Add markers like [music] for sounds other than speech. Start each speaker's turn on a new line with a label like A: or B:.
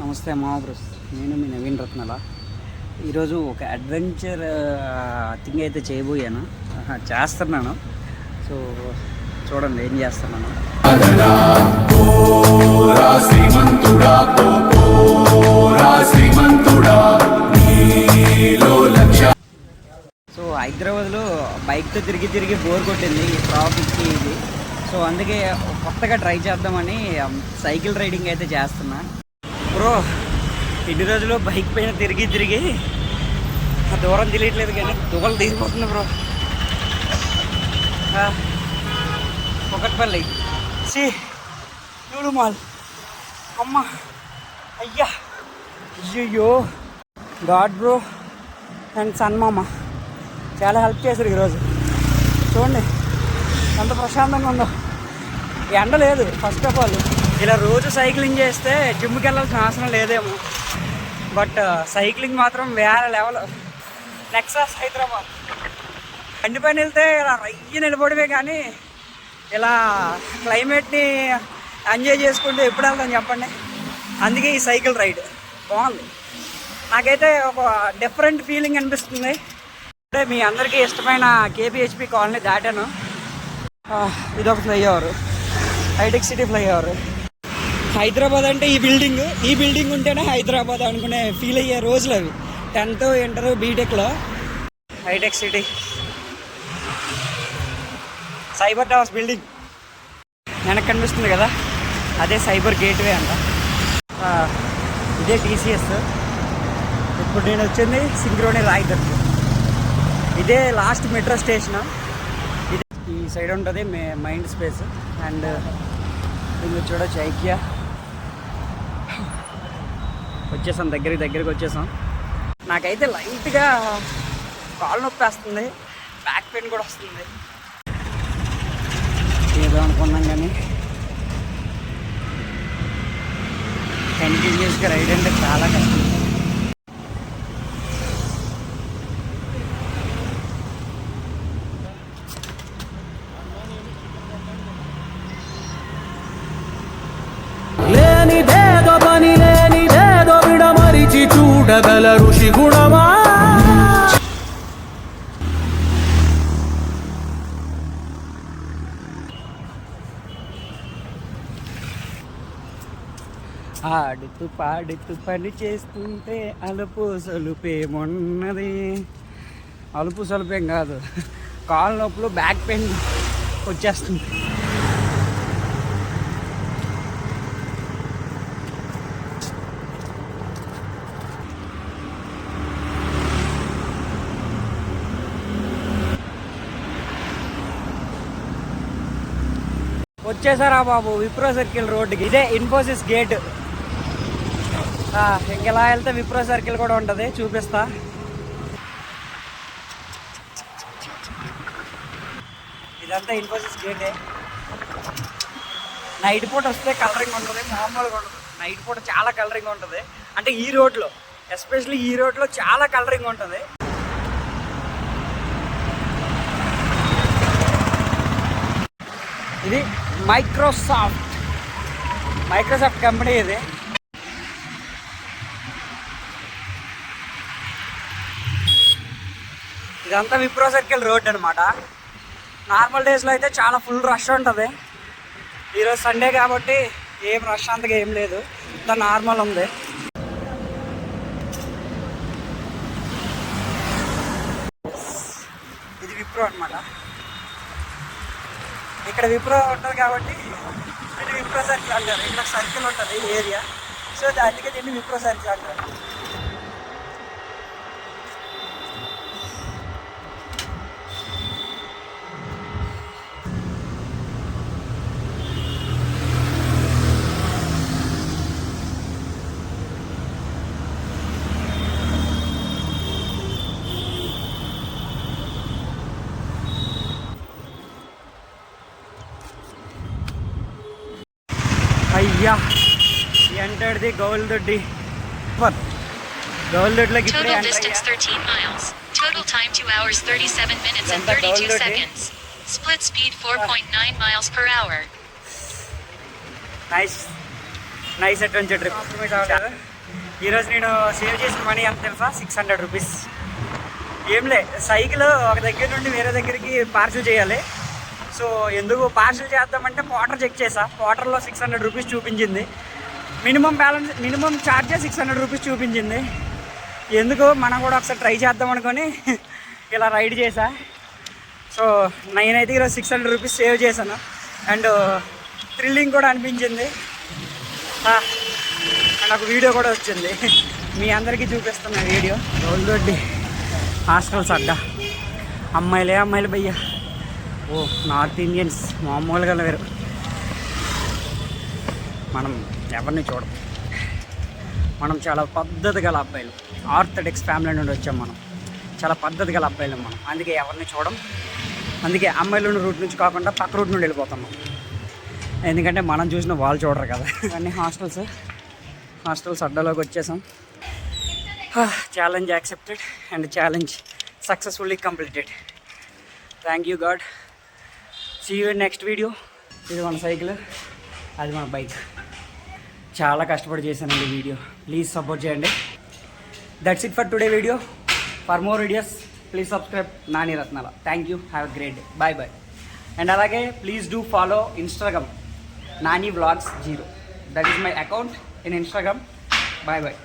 A: నమస్తే మహాబ్రస్ నేను మీ నవీన్ రత్నల. ఈరోజు ఒక అడ్వెంచర్ థింగ్ అయితే చేయబోయాను. చేస్తున్నాను. సో చూడండి ఏం చేస్తున్నాను. సో హైదరాబాద్లో బైక్తో తిరిగి తిరిగి బోర్ కొట్టింది ఈ ట్రాఫిక్కి ఇది. సో అందుకే కొత్తగా ట్రై చేద్దామని సైకిల్ రైడింగ్ అయితే చేస్తున్నా. బ్రో ఇన్ని రోజులు బైక్ పైన తిరిగి తిరిగి ఆ దూరం తెలియట్లేదు కానీ దుగలు తీసిపోతుంది బ్రో. ఒకటిపల్లి. సి చూడు మాల్. అమ్మ అయ్యా. అయ్యో గాడ్ బ్రో అండ్ సన్ మామ. చాలా హెల్ప్ చేశారు ఈరోజు. చూడండి ఎంత ప్రశాంతంగా ఉందో. ఎండ లేదు ఫస్ట్ ఆఫ్ ఆల్. ఇలా రోజు సైక్లింగ్ చేస్తే జిమ్కి వెళ్ళాల్సిన అవసరం లేదేమో. బట్ సైక్లింగ్ మాత్రం వేరే లెవెల్. నెక్సాస్ హైదరాబాద్. బండి పైన వెళ్తే ఇలా రయ్య నిలబడివే కానీ ఇలా క్లైమేట్ని ఎంజాయ్ చేసుకుంటూ ఎప్పుడు వెళ్తాం చెప్పండి? అందుకే ఈ సైకిల్ రైడ్. బాగుంది. నాకైతే ఒక డిఫరెంట్ ఫీలింగ్ అనిపిస్తుంది. అంటే మీ అందరికీ ఇష్టమైన కేపీహెచ్పి కాలనీ దాటాను. ఇదొక flyover. Hitech City flyover. Hyderabad అంటే ఈ బిల్డింగ్ ఈ బిల్డింగ్ ఉంటేనే హైదరాబాద్ అనుకునే ఫీల్ అయ్యే రోజులు అవి. టెన్త్ ఇంటర్ బీటెక్లో Hitech City Cyber Towers building వెనక్కి కనిపిస్తుంది కదా? అదే సైబర్ గేట్వే అంట. ఇదే టీసీఎస్ ఇప్పుడు నేను వచ్చింది సింగ్రోని రాయగర్ ఇదే లాస్ట్ మెట్రో స్టేషన్ ఇది ఈ సైడ్ ఉంటుంది మే మైండ్ స్పేస్ అండ్ ఇంక చూడొచ్చు ఐక్య. వచ్చేసాం దగ్గరికి దగ్గరికి వచ్చేసాం. నాకైతే లైట్గా కాలు నొప్పి వస్తుంది బ్యాక్ పెయిన్ కూడా వస్తుంది. ఏదో అనుకున్నాం కానీ. కంటిన్యూస్గా రైడ్ అంటే చాలా కష్టం.
B: చూడగల ఋషి గుణమా?
A: ఆడుతూ పాడుతూ పని చేస్తుంటే అలుపు సొలుపేమున్నది అలుపు సొలుపేం కాదు. కాళ్ళ నొప్పులు బ్యాక్ పెయిన్ వచ్చేస్తుంది. వచ్చేసారా బాబు? విప్రో సర్కిల్ రోడ్డుకి. ఇదే ఇన్ఫోసిస్ గేట్. ఇంకెలా వెళ్తే విప్రో సర్కిల్ కూడా ఉంటుంది. చూపిస్తా. ఇదంతా ఇన్ఫోసిస్ గేటే. నైట్ పూట వస్తే కలరింగ్ ఉంటుంది మామూలుగా ఉంటుంది నైట్ పూట చాలా కలరింగ్ ఉంటుంది. అంటే ఈ రోడ్లో ఎస్పెషల్లీ ఈ రోడ్లో చాలా కలరింగ్ ఉంటుంది. ఇది మైక్రోసాఫ్ట్ మైక్రోసాఫ్ట్ కంపెనీ ఇది. ఇదంతా విప్రో సర్కిల్ రోడ్ అనమాట నార్మల్ డేస్లో అయితే చాలా ఫుల్ రష్ ఉంటుంది. ఈరోజు సండే కాబట్టి ఏం రష్ అంతగా ఏం లేదు. ఇంత నార్మల్ ఉంది. ఇది విప్రో అనమాట ఇక్కడ విప్రో ఉంటుంది కాబట్టి ఇది విప్రో సర్కిల్ అంటారు. ఇక్కడ సర్కిల్ ఉంటుంది ఏరియా. సో అందుకే దీన్ని విప్రో సర్కిల్ అంటారు. అయ్యా. ఎంటర్ ది గౌల్దొడ్డి గౌల్దొడ్లోకి ఇప్పుడే
C: Total
A: enter
C: distance 13 miles. Total time 2 hours 37 minutes and
A: Ganda
C: 32
A: download,
C: seconds. Split speed 4.9 miles per hour.
A: Nice nice adventure trip ఈరోజు నేను సేవ్ చేసిన మనీ ఎంత తెలుసా? సిక్స్ హండ్రెడ్ రూపీస్ ఏం లే సైకిల్ ఒక దగ్గర నుండి వేరే దగ్గరికి పార్సల్ చేయాలి. సో ఎందుకు పార్సల్ చేద్దామంటే వాటర్ చెక్ చేసా. వాటర్లో సిక్స్ హండ్రెడ్ రూపీస్ చూపించింది. మినిమం బ్యాలెన్స్ మినిమం ఛార్జే సిక్స్ హండ్రెడ్ రూపీస్ చూపించింది. ఎందుకు? మనం కూడా ఒకసారి ట్రై చేద్దాం అనుకొని [laughs] ఇలా రైడ్ చేసా. సో నేనైతే ఈరోజు సిక్స్ హండ్రెడ్ రూపీస్ సేవ్ చేశాను. అండ్ థ్రిల్లింగ్ కూడా అనిపించింది. అండ్ ఒక వీడియో కూడా వచ్చింది. మీ అందరికీ చూపిస్తున్న వీడియో రోడ్డు హాస్టల్స్ అడ్డా అమ్మాయిలే అమ్మాయిలు భయ్యా. ఓ నార్త్ ఇండియన్స్ మామూలుగా వేరు మనం ఎవరిని చూడం. మనం చాలా పద్ధతి గల అబ్బాయిలు. ఆర్థోడాక్స్ ఫ్యామిలీ నుండి వచ్చాం మనం. చాలా పద్ధతి గల అబ్బాయిలు మనం. అందుకే ఎవరిని చూడం. అందుకే అమ్మాయిలు రూట్ నుంచి కాకుండా పక్క రూట్ నుండి వెళ్ళిపోతున్నాం ఎందుకంటే మనం చూసిన వాళ్ళు చూడరు కదా. అన్ని హాస్టల్స్. హాస్టల్స్ అడ్డాలోకి వచ్చేసాం. Challenge accepted and challenge successfully completed thank you god see you next video ఇది మన సైకిల్ అది మన బైక్. చాలా కష్టపడి చేశానండి వీడియో. ప్లీజ్ సపోర్ట్ చేయండి. That's it for today video for more videos please subscribe Nani Ratnala. Thank you have a great day bye bye and అలాగే please do follow Instagram Nani vlogs zero that is my account in Instagram bye bye